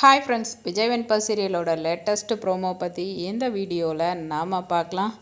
Hi friends Vijay Venba சீரியலோட latest promo பற்றி இந்த வீடியோவில் நாம் பார்க்கலாம்.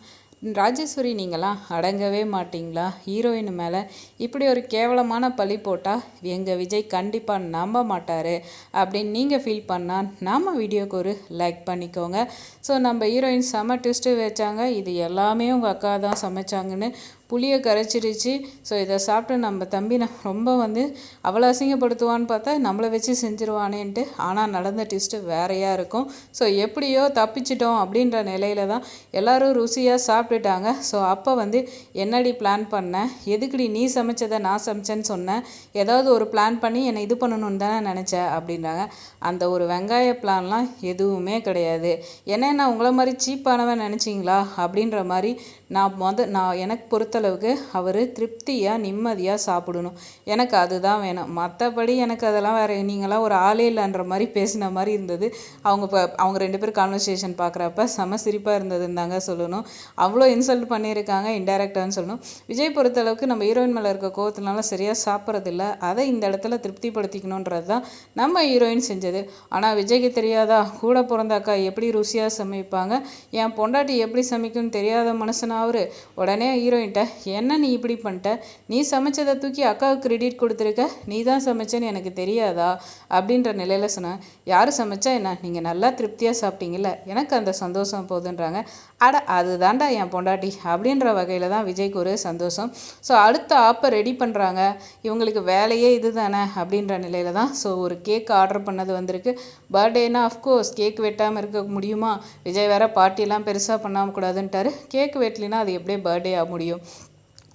ராஜேஸ்வரி நீங்களாம் அடங்கவே மாட்டிங்களா? ஹீரோயின் மேலே இப்படி ஒரு கேவலமான பழி போட்டால் எங்கள் விஜய் கண்டிப்பாக நம்ப மாட்டார் அப்படின்னு நீங்கள் ஃபீல் பண்ணால் நாம் வீடியோக்கு ஒரு லைக் பண்ணிக்கோங்க. ஸோ நம்ம ஹீரோயின் செம ட்விஸ்ட்டு வச்சாங்க. இது எல்லாமே உங்கள் அக்கா தான் சமைச்சாங்கன்னு புளியை கரைச்சிருச்சு. ஸோ இதை சாப்பிட்டு நம்ம தம்பி நான் ரொம்ப வந்து அவ்வளோ அசிங்கப்படுத்துவான்னு பார்த்தா நம்மளை வச்சு செஞ்சிருவானேன்ட்டு. ஆனால் நடந்த டிஸ்ட்டு வேறையாக இருக்கும். ஸோ எப்படியோ தப்பிச்சிட்டோம் அப்படின்ற நிலையில தான் எல்லோரும் ருசியாக சாப்பிட்டுட்டாங்க. ஸோ அப்போ வந்து என்னடி பிளான் பண்ணேன் எதுக்குடி நீ சமைச்சதை நான் சமைச்சேன்னு சொன்னேன் ஏதாவது ஒரு பிளான் பண்ணி என்னை இது பண்ணணும்னு தானே நினச்சேன் அப்படின்றாங்க. அந்த ஒரு வெங்காய பிளான்லாம் எதுவுமே கிடையாது. என்ன நான் உங்களை மாதிரி சீப்பானவன் நினச்சிங்களா? அப்படின்ற மாதிரி நான் மொத நான் எனக்கு பொறுத்தளவுக்கு அவர் திருப்தியாக நிம்மதியாக சாப்பிடணும். எனக்கு அதுதான் வேணும். மற்றபடி எனக்கு அதெல்லாம் வேறு நீங்களாம் ஒரு ஆளே இல்லைன்ற மாதிரி பேசின மாதிரி இருந்தது. அவங்க இப்போ அவங்க ரெண்டு பேரும் கான்வர்சேஷன் பார்க்குறப்ப செம சிரிப்பாக இருந்ததுன்னு தாங்க சொல்லணும். அவ்வளோ இன்சல்ட் பண்ணியிருக்காங்க இன்டெரக்டான்னு சொல்லணும். விஜய் பொறுத்தளவுக்கு நம்ம ஹீரோயின் மேலே இருக்க கோவத்தினால சரியாக சாப்பிட்றதில்ல. அதை இந்த இடத்துல திருப்திப்படுத்திக்கணுன்றது தான் நம்ம ஹீரோயின் செஞ்சது. ஆனால் விஜய்க்கு தெரியாதா? கூட பிறந்தாக்கா எப்படி ருசியாக சமைப்பாங்க? என் பொண்டாட்டி எப்படி சமைக்கும்னு தெரியாத மனுஷனா அவர்? உடனே ஹீரோயின்ட்ட என்ன நீ இப்படி பண்ணிட்ட? நீ சமைச்சதை தூக்கி அக்காவுக்கு கிரெடிட் கொடுத்துருக்க? நீ தான் சமைச்சேன்னு எனக்கு தெரியாதா? அப்படின்ற நிலையில் சொன்னேன் யார் சமைச்சா என்ன? நீங்கள் நல்லா திருப்தியாக சாப்பிட்டீங்கல்ல? எனக்கு அந்த சந்தோஷம் போதுன்றாங்க. அட அதுதான்டா என் பொண்டாட்டி. அப்படின்ற வகையில் தான் விஜய்க்கு ஒரு சந்தோஷம். ஸோ அடுத்த ஆப்பை ரெடி பண்ணுறாங்க இவங்களுக்கு வேலையே இது தானே அப்படின்ற நிலையில் தான் ஸோ ஒரு கேக் ஆர்டர் பண்ணது வந்திருக்கு. பர்த்டேனா அஃப்கோர்ஸ் கேக் வெட்டாமல் இருக்க முடியுமா? விஜய் வேறு பார்ட்டிலாம் பெருசாக பண்ணாமல் கூடாதுன்ட்டாரு. கேக் வெட்டலினா அது எப்படியே பர்த்டே ஆக முடியும்.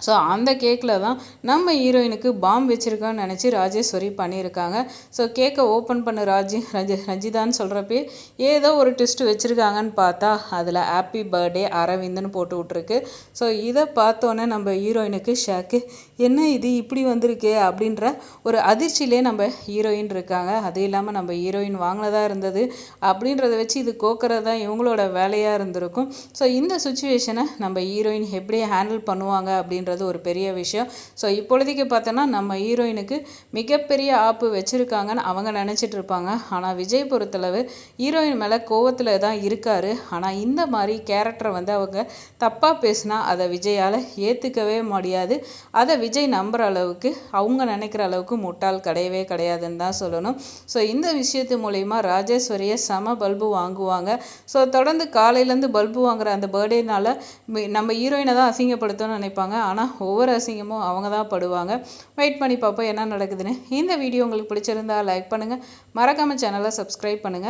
ஸோ அந்த கேக்கில் தான் நம்ம ஹீரோயினுக்கு பாம் வச்சுருக்கோன்னு நினச்சி ராஜேஸ்வரி பண்ணியிருக்காங்க. ஸோ கேக்கை ஓப்பன் பண்ண ராஜி ரஜி ரஞ்சிதான்னு சொல்கிறப்பே ஏதோ ஒரு டெஸ்ட் வச்சுருக்காங்கன்னு பார்த்தா அதில் ஹாப்பி பர்த்டே அரவிந்துன்னு போட்டு விட்ருக்கு ஸோ இதை பார்த்தோன்னே நம்ம ஹீரோயினுக்கு ஷாக்கு என்ன இது இப்படி வந்திருக்கு அப்படின்ற ஒரு அதிர்ச்சியிலே நம்ம ஹீரோயின் இருக்காங்க. அது இல்லாமல் நம்ம ஹீரோயின் வாங்கினதாக இருந்தது அப்படின்றத வச்சு இது கோக்கிறது தான் இவங்களோட வேலையாக இருந்திருக்கும். ஸோ இந்த சுச்சுவேஷனை நம்ம ஹீரோயின் எப்படி ஹேண்டில் பண்ணுவாங்க அப்படின்ற அப்படின்றது ஒரு பெரிய விஷயம். ஸோ இப்பொழுதைக்கு பார்த்தோன்னா நம்ம ஹீரோயினுக்கு மிகப்பெரிய ஆப்பு வச்சுருக்காங்கன்னு அவங்க நினச்சிட்டு இருப்பாங்க. ஆனால் விஜய் பொறுத்தளவு ஹீரோயின் மேலே கோவத்தில் தான் இருக்கார். ஆனால் இந்த மாதிரி கேரக்டரை வந்து அவங்க தப்பாக பேசினா அதை விஜயால் ஏற்றுக்கவே முடியாது. அதை விஜய் நம்புகிற அளவுக்கு அவங்க நினைக்கிற அளவுக்கு முட்டாள் கிடையவே கிடையாதுன்னு தான் சொல்லணும். ஸோ இந்த விஷயத்து மூலயமா ராஜேஸ்வரியை சம பல்பு வாங்குவாங்க. ஸோ தொடர்ந்து காலையிலேருந்து பல்பு வாங்குற அந்த பர்த்டேனால நம்ம ஹீரோயினை தான் அசிங்கப்படுத்தணும்னு நினைப்பாங்க. ஆனால் ஆனால் ஒவ்வொரு அசிங்கமும் அவங்க தான் படுவாங்க. வெயிட் பண்ணி பார்ப்போம் என்ன நடக்குதுன்னு. இந்த வீடியோ உங்களுக்கு பிடிச்சிருந்தா லைக் பண்ணுங்கள் மறக்காமல் சேனலை சப்ஸ்கிரைப் பண்ணுங்கள்